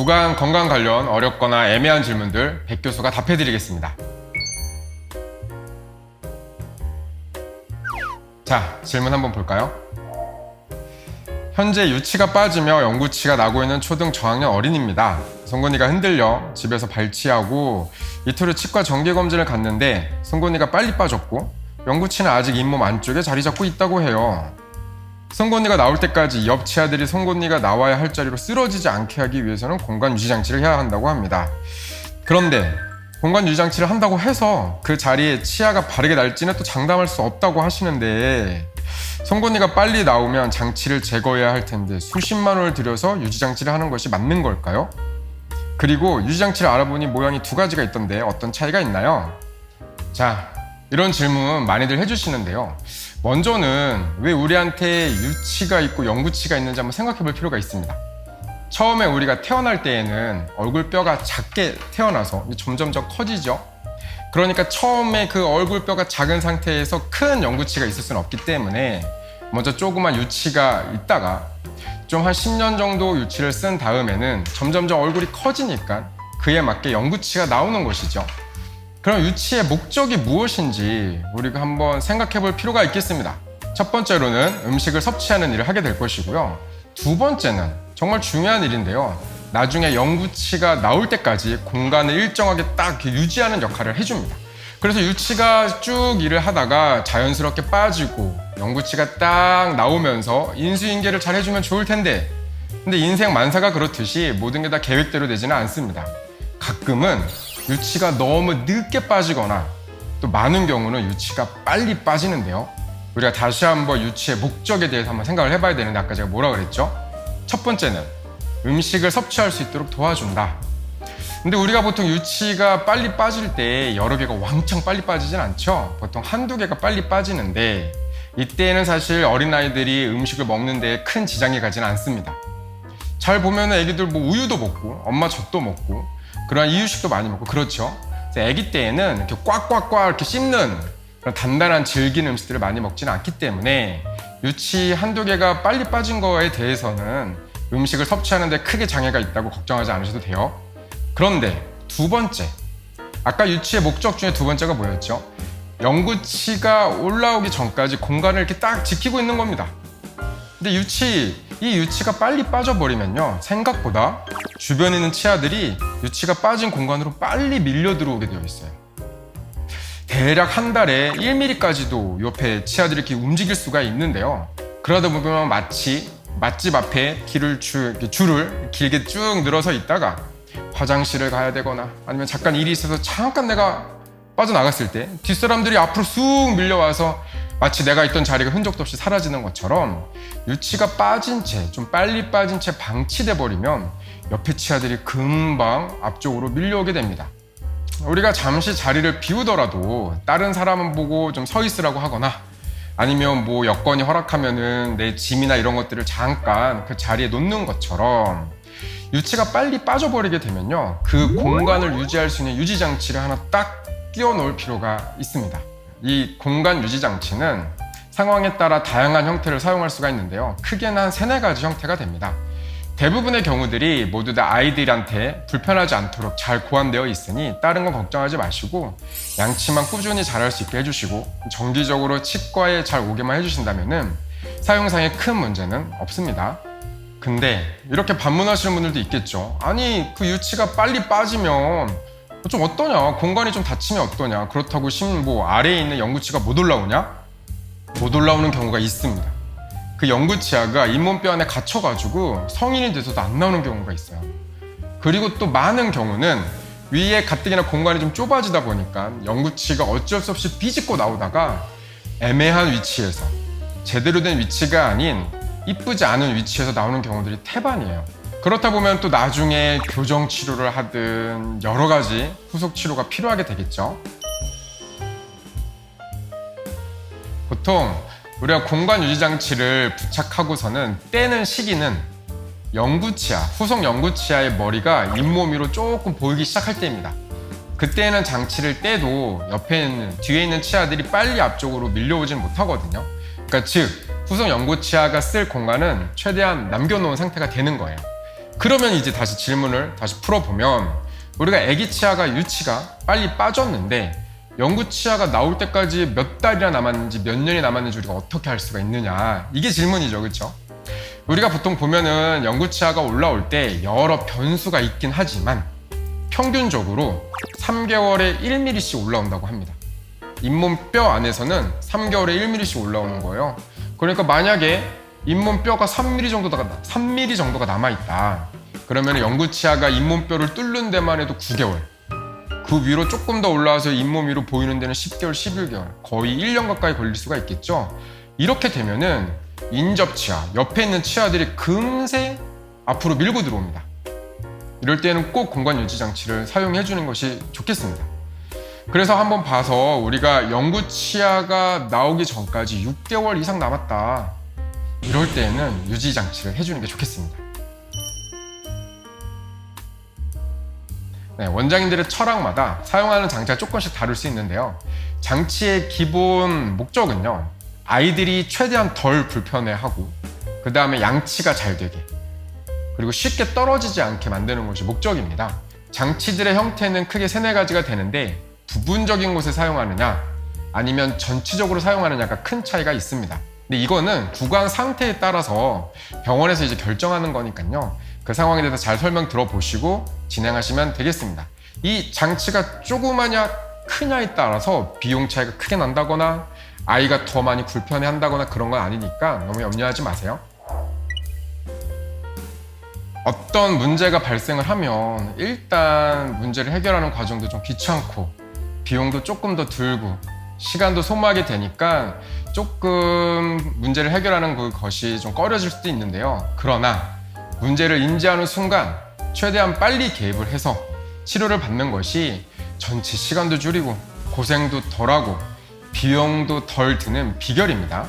구강 건강 관련 어렵거나 애매한 질문들 백 교수가 답해드리겠습니다. 자, 질문 한번 볼까요? 현재 유치가 빠지며 영구치가 나고 있는 초등 저학년 어린입니다. 송곳니가 흔들려 집에서 발치하고 이틀 후 치과 정기검진을 갔는데 송곳니가 빨리 빠졌고 영구치는 아직 잇몸 안쪽에 자리 잡고 있다고 해요. 송곳니가 나올 때까지 옆 치아들이 송곳니가 나와야 할 자리로 쓰러지지 않게 하기 위해서는 공간 유지 장치를 해야 한다고 합니다. 그런데 공간 유지 장치를 한다고 해서 그 자리에 치아가 바르게 날지는 또 장담할 수 없다고 하시는데 송곳니가 빨리 나오면 장치를 제거해야 할 텐데 수십만 원을 들여서 유지 장치를 하는 것이 맞는 걸까요? 그리고 유지 장치를 알아보니 모양이 두 가지가 있던데 어떤 차이가 있나요? 자, 이런 질문 많이들 해주시는데요. 먼저는 왜 우리한테 유치가 있고 영구치가 있는지 한번 생각해 볼 필요가 있습니다. 처음에 우리가 태어날 때에는 얼굴 뼈가 작게 태어나서 점점점 커지죠. 그러니까 처음에 그 얼굴 뼈가 작은 상태에서 큰 영구치가 있을 수는 없기 때문에 먼저 조그만 유치가 있다가 좀 한 10년 정도 유치를 쓴 다음에는 점점점 얼굴이 커지니까 그에 맞게 영구치가 나오는 것이죠. 그럼 유치의 목적이 무엇인지 우리가 한번 생각해 볼 필요가 있겠습니다. 첫 번째로는 음식을 섭취하는 일을 하게 될 것이고요. 두 번째는 정말 중요한 일인데요. 나중에 영구치가 나올 때까지 공간을 일정하게 딱 유지하는 역할을 해줍니다. 그래서 유치가 쭉 일을 하다가 자연스럽게 빠지고 영구치가 딱 나오면서 인수인계를 잘 해주면 좋을 텐데 근데 인생 만사가 그렇듯이 모든 게 다 계획대로 되지는 않습니다. 가끔은 유치가 너무 늦게 빠지거나 또 많은 경우는 유치가 빨리 빠지는데요. 우리가 다시 한번 유치의 목적에 대해서 한번 생각을 해봐야 되는데 아까 제가 뭐라 그랬죠? 첫 번째는 음식을 섭취할 수 있도록 도와준다. 근데 우리가 보통 유치가 빨리 빠질 때 여러 개가 왕창 빨리 빠지진 않죠. 보통 한두 개가 빨리 빠지는데 이때는 사실 어린아이들이 음식을 먹는데 큰 지장이 가지는 않습니다. 잘 보면 애기들 뭐 우유도 먹고 엄마 젖도 먹고 그런 이유식도 많이 먹고 그렇죠. 아기 때에는 이렇게 꽉꽉꽉 이렇게 씹는 그런 단단한 질긴 음식들을 많이 먹지는 않기 때문에 유치 한두 개가 빨리 빠진 거에 대해서는 음식을 섭취하는데 크게 장애가 있다고 걱정하지 않으셔도 돼요. 그런데 두 번째, 아까 유치의 목적 중에 두 번째가 뭐였죠? 영구치가 올라오기 전까지 공간을 이렇게 딱 지키고 있는 겁니다. 근데 유치, 이 유치가 빨리 빠져버리면요. 생각보다 주변에 있는 치아들이 유치가 빠진 공간으로 빨리 밀려 들어오게 되어 있어요. 대략 한 달에 1mm까지도 옆에 치아들이 이렇게 움직일 수가 있는데요. 그러다 보면 마치 맛집 앞에 길을 줄, 줄을 길게 쭉 늘어서 있다가 화장실을 가야 되거나 아니면 잠깐 일이 있어서 잠깐 내가 빠져나갔을 때 뒷사람들이 앞으로 쑥 밀려와서 마치 내가 있던 자리가 흔적도 없이 사라지는 것처럼 유치가 빠진 채, 좀 빨리 빠진 채 방치돼 버리면 옆에 치아들이 금방 앞쪽으로 밀려오게 됩니다. 우리가 잠시 자리를 비우더라도 다른 사람은 보고 좀 서 있으라고 하거나 아니면 뭐 여건이 허락하면은 내 짐이나 이런 것들을 잠깐 그 자리에 놓는 것처럼 유치가 빨리 빠져버리게 되면요 그 공간을 유지할 수 있는 유지 장치를 하나 딱 끼워 놓을 필요가 있습니다. 이 공간 유지 장치는 상황에 따라 다양한 형태를 사용할 수가 있는데요. 크게는 한 세네 가지 형태가 됩니다. 대부분의 경우들이 모두 다 아이들한테 불편하지 않도록 잘 고안되어 있으니 다른 건 걱정하지 마시고 양치만 꾸준히 잘할 수 있게 해주시고 정기적으로 치과에 잘 오게만 해주신다면 사용상에 큰 문제는 없습니다. 근데 이렇게 반문하시는 분들도 있겠죠. 아니 그 유치가 빨리 빠지면 좀 어떠냐? 공간이 좀 닫히면 어떠냐? 그렇다고 심뭐 아래에 있는 영구치가 못 올라오냐? 못 올라오는 경우가 있습니다. 그 영구치아가 잇몸뼈 안에 갇혀가지고 성인이 돼서도 안 나오는 경우가 있어요. 그리고 또 많은 경우는 위에 가뜩이나 공간이 좀 좁아지다 보니까 영구치가 어쩔 수 없이 비집고 나오다가 애매한 위치에서 제대로 된 위치가 아닌 이쁘지 않은 위치에서 나오는 경우들이 태반이에요. 그렇다 보면 또 나중에 교정 치료를 하든 여러 가지 후속 치료가 필요하게 되겠죠. 보통 우리가 공간 유지 장치를 부착하고서는 떼는 시기는 영구치아, 후속 영구치아의 머리가 잇몸 위로 조금 보이기 시작할 때입니다. 그때는 장치를 떼도 옆에 있는 뒤에 있는 치아들이 빨리 앞쪽으로 밀려오진 못하거든요. 그러니까 즉 후속 연고치아가 쓸 공간은 최대한 남겨놓은 상태가 되는 거예요. 그러면 이제 다시 질문을 다시 풀어보면 우리가 아기 치아가 유치가 빨리 빠졌는데 영구 치아가 나올 때까지 몇 달이나 남았는지 몇 년이 남았는지 우리가 어떻게 알 수가 있느냐 이게 질문이죠 그렇죠? 우리가 보통 보면은 영구 치아가 올라올 때 여러 변수가 있긴 하지만 평균적으로 3개월에 1mm씩 올라온다고 합니다. 잇몸 뼈 안에서는 3개월에 1mm씩 올라오는 거예요. 그러니까 만약에 잇몸 뼈가 3mm 정도가 3mm 정도가 남아 있다. 그러면 영구 치아가 잇몸 뼈를 뚫는 데만 해도 9개월. 그 위로 조금 더 올라와서 잇몸 위로 보이는 데는 10개월, 11개월, 거의 1년 가까이 걸릴 수가 있겠죠. 이렇게 되면은 인접 치아, 옆에 있는 치아들이 금세 앞으로 밀고 들어옵니다. 이럴 때는 꼭 공간 유지 장치를 사용해 주는 것이 좋겠습니다. 그래서 한번 봐서 우리가 영구 치아가 나오기 전까지 6개월 이상 남았다. 이럴 때는 유지 장치를 해주는 게 좋겠습니다. 네, 원장님들의 철학마다 사용하는 장치가 조금씩 다를 수 있는데요. 장치의 기본 목적은요. 아이들이 최대한 덜 불편해하고 그 다음에 양치가 잘 되게 그리고 쉽게 떨어지지 않게 만드는 것이 목적입니다. 장치들의 형태는 크게 세네 가지가 되는데 부분적인 곳에 사용하느냐 아니면 전체적으로 사용하느냐가 큰 차이가 있습니다. 근데 이거는 구강 상태에 따라서 병원에서 이제 결정하는 거니까요. 그 상황에 대해서 잘 설명 들어보시고 진행하시면 되겠습니다. 이 장치가 조그마냐 크냐에 따라서 비용 차이가 크게 난다거나 아이가 더 많이 불편해 한다거나 그런 건 아니니까 너무 염려하지 마세요. 어떤 문제가 발생을 하면 일단 문제를 해결하는 과정도 좀 귀찮고 비용도 조금 더 들고 시간도 소모하게 되니까 조금 문제를 해결하는 그 것이 좀 꺼려질 수도 있는데요. 그러나 문제를 인지하는 순간 최대한 빨리 개입을 해서 치료를 받는 것이 전체 시간도 줄이고 고생도 덜하고 비용도 덜 드는 비결입니다.